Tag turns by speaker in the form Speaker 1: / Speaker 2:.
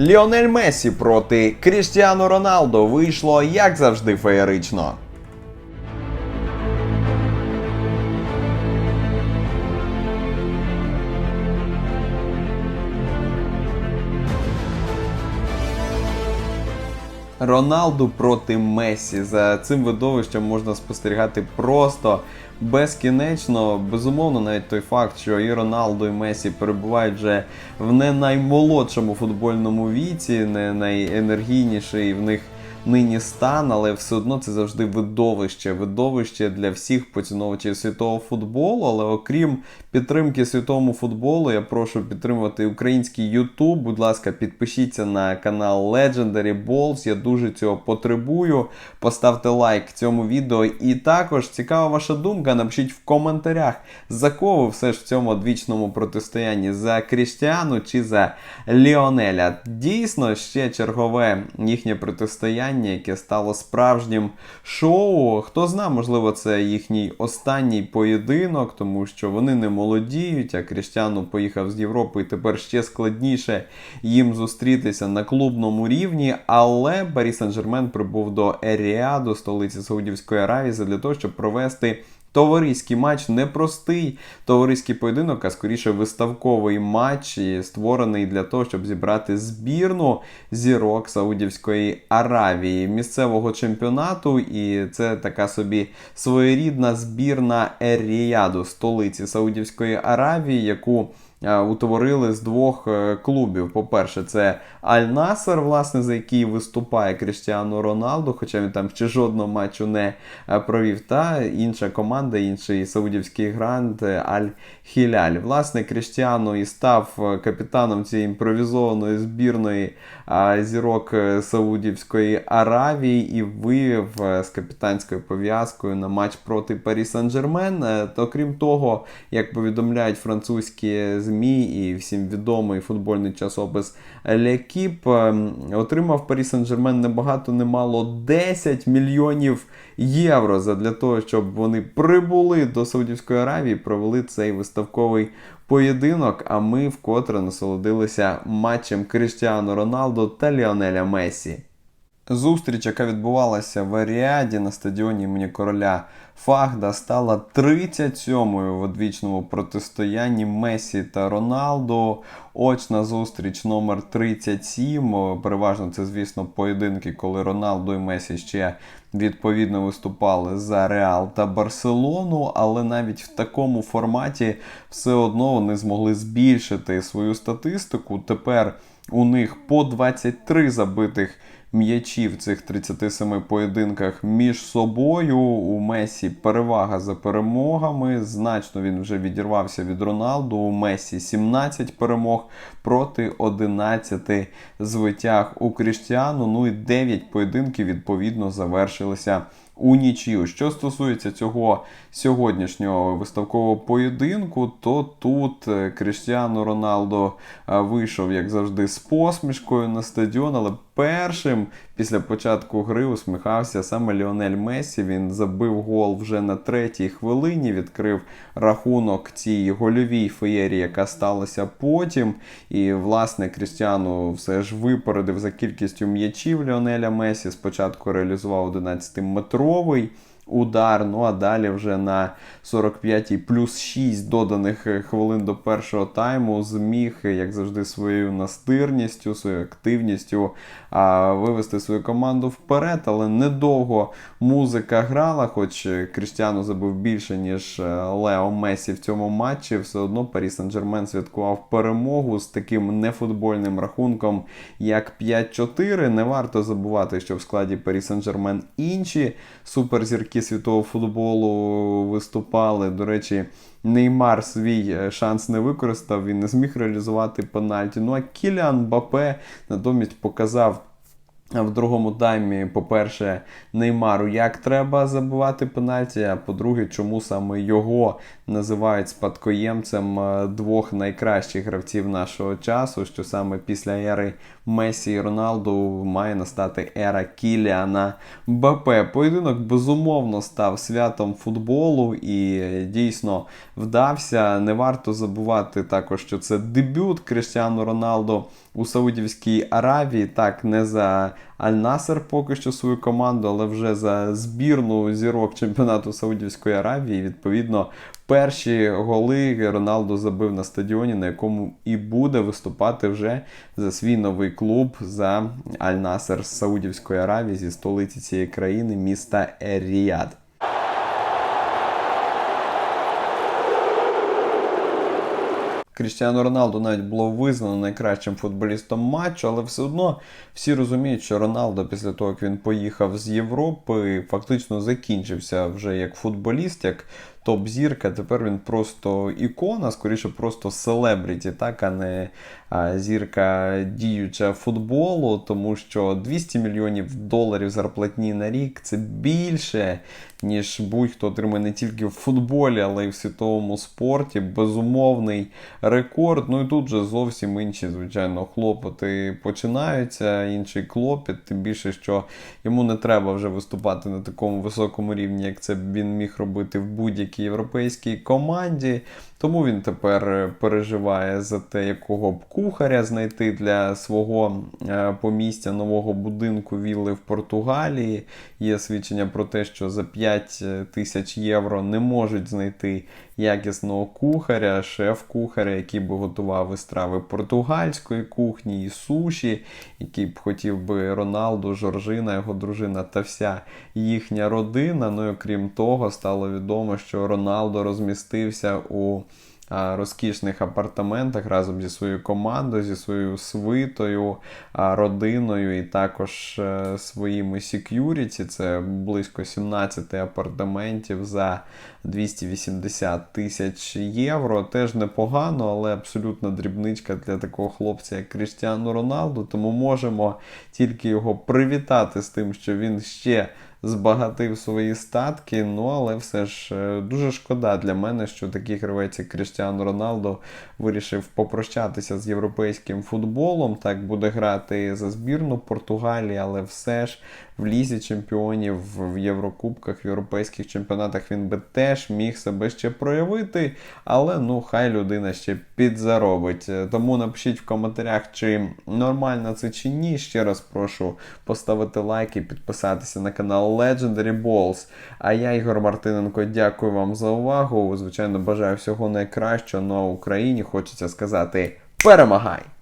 Speaker 1: Ліонель Месі проти Кріштіану Роналдо вийшло як завжди феєрично. Роналду проти Месі. За цим видовищем можна спостерігати просто безкінечно. Безумовно, навіть той факт, що і Роналду, і Месі перебувають вже в не наймолодшому футбольному віці, не найенергійніший в них нині стан, але все одно це завжди видовище. Видовище для всіх поціновувачів світового футболу. Але окрім підтримки світовому футболу, я прошу підтримувати український YouTube. Будь ласка, підпишіться на канал Legendary Balls. Я дуже цього потребую. Поставте лайк цьому відео. І також цікава ваша думка. Напишіть в коментарях, за кого ви все ж в цьому одвічному протистоянні за Кріштіану чи за Ліонеля. Дійсно, ще чергове їхнє протистояння, яке стало справжнім шоу. Хто зна, можливо, це їхній останній поєдинок, тому що вони не молодіють, а Кріштяну поїхав з Європи і тепер ще складніше їм зустрітися на клубному рівні. Але Барі Сен-Жермен прибув до Еріаду, столиці Саудівської Аравії, для того, щоб провести. Товариський матч непростий товариський поєдинок, а скоріше виставковий матч, створений для того, щоб зібрати збірну зірок Саудівської Аравії місцевого чемпіонату. І це така собі своєрідна збірна Ер-Ріяду, столиці Саудівської Аравії, яку утворили з двох е, клубів. По-перше, це Аль-Насер, власне, за який виступає Кріштіану Роналду, хоча він там ще жодного матчу не е, провів. Та інша команда, інший саудівський грант е, Аль-Хіляль. Власне, Кріштіану і став е, капітаном цієї імпровізованої збірної зірок е, Саудівської Аравії і вивів е, з капітанською пов'язкою на матч проти Парі Сан-Жермен. Е, То крім того, як повідомляють французькі ЗМІ і всім відомий футбольний часопис Лекіп, отримав Парі Сан-Жермен небагато немало 10 мільйонів євро для того, щоб вони прибули до Саудівської Аравії, провели цей виставковий поєдинок. А ми вкотре насолодилися матчем Кріштіану Роналду та Ліонеля Месі. Зустріч, яка відбувалася в Аріаді на стадіоні імені короля Фахда, стала 37-ю в одвічному протистоянні Месі та Роналду. Очна зустріч номер 37. Переважно це, звісно, поєдинки, коли Роналду і Месі ще відповідно виступали за Реал та Барселону. Але навіть в такому форматі все одно вони змогли збільшити свою статистику. Тепер у них по 23 забитих м'ячі в цих 37 поєдинках між собою. У Месі перевага за перемогами. Значно він вже відірвався від Роналду. У Месі 17 перемог проти 11 звитяг у Кріштіану. Ну і 9 поєдинків відповідно завершилися. У нічию. Що стосується цього сьогоднішнього виставкового поєдинку, то тут е, Кріштіану Роналдо е, вийшов, як завжди, з посмішкою на стадіон, але першим після початку гри усміхався саме Ліонель Месі. Він забив гол вже на третій хвилині, відкрив рахунок цій гольовій феєрії, яка сталася потім. І, власне, Крістіану все ж випередив за кількістю м'ячів Ліонеля Месі. Спочатку реалізував 11-метровий. Удар, ну а далі вже на 45-й плюс 6 доданих е, хвилин до першого тайму зміг, е, як завжди, своєю настирністю, своєю активністю а, вивести свою команду вперед, але недовго музика грала, хоч е, Крістіану забив більше, ніж Лео Месі в цьому матчі. Все одно Парі Сен-Жермен святкував перемогу з таким нефутбольним рахунком, як 5-4. Не варто забувати, що в складі Парі Сен-Жермен інші суперзірки світового футболу виступали. До речі, Неймар свій е, шанс не використав, він не зміг реалізувати пенальті. Ну а Кіліан Бапе натомість показав. В другому таймі, по-перше, Неймару як треба забивати пенальті, а по-друге, чому саме його називають спадкоємцем е, двох найкращих гравців нашого часу, що саме після ери Месі і Роналду має настати ера Кіліана БП. Поєдинок безумовно став святом футболу і дійсно вдався. Не варто забувати також, що це дебют Криштіану Роналду у Саудівській Аравії. Так, не за Аль-Насер поки що свою команду, але вже за збірну зірок чемпіонату Саудівської Аравії. Відповідно, перші голи Роналду забив на стадіоні, на якому і буде виступати вже за свій новий клуб за Аль-Насер з Саудівської Аравії зі столиці цієї країни, міста Ер-Ріяд. Кріштіану Роналду навіть було визнано найкращим футболістом матчу, але все одно всі розуміють, що Роналдо після того, як він поїхав з Європи, фактично закінчився вже як футболіст, як топ-зірка. Тепер він просто ікона, скоріше, просто селебріті, так, а не зірка діюча футболу, тому що 200 мільйонів доларів зарплатні на рік це більше, ніж будь-хто отримає не тільки в футболі, але й в світовому спорті. Безумовний рекорд. Ну і тут же зовсім інші, звичайно, хлопоти починаються. Інший клопіт, тим більше, що йому не треба вже виступати на такому високому рівні, як це він міг робити в будь-якій європейській команді. Тому він тепер переживає за те, якого б кухаря знайти для свого е, помістя нового будинку вілли в Португалії. Є свідчення про те, що за 5 тисяч євро не можуть знайти якісного кухаря, шеф-кухаря, який би готував і страви португальської кухні, і суші, який б хотів би Роналду, Жоржина, його дружина та вся їхня родина. Ну і окрім того, стало відомо, що Роналдо розмістився у розкішних апартаментах разом зі своєю командою, зі своєю свитою, родиною і також е, своїми сек'юріті. Це близько 17 апартаментів за 280 тисяч євро. Теж непогано, але абсолютно дрібничка для такого хлопця, як Кріштіану Роналду. Тому можемо тільки його привітати з тим, що він ще збагатив свої статки. Ну, але все ж е, дуже шкода для мене, що такий гравець, як Кріштіану Роналдо, вирішив попрощатися з європейським футболом. Так буде грати за збірну Португалії, але все ж в лізі чемпіонів, в Єврокубках, в європейських чемпіонатах він би теж міг себе ще проявити. Але ну хай людина ще підзаробить. Тому напишіть в коментарях, чи нормально це чи ні. Ще раз прошу поставити лайк і підписатися на канал Legendary Balls. А я, Ігор Мартиненко, дякую вам за увагу. Звичайно, бажаю всього найкращого. Ну а Україні хочеться сказати перемагай!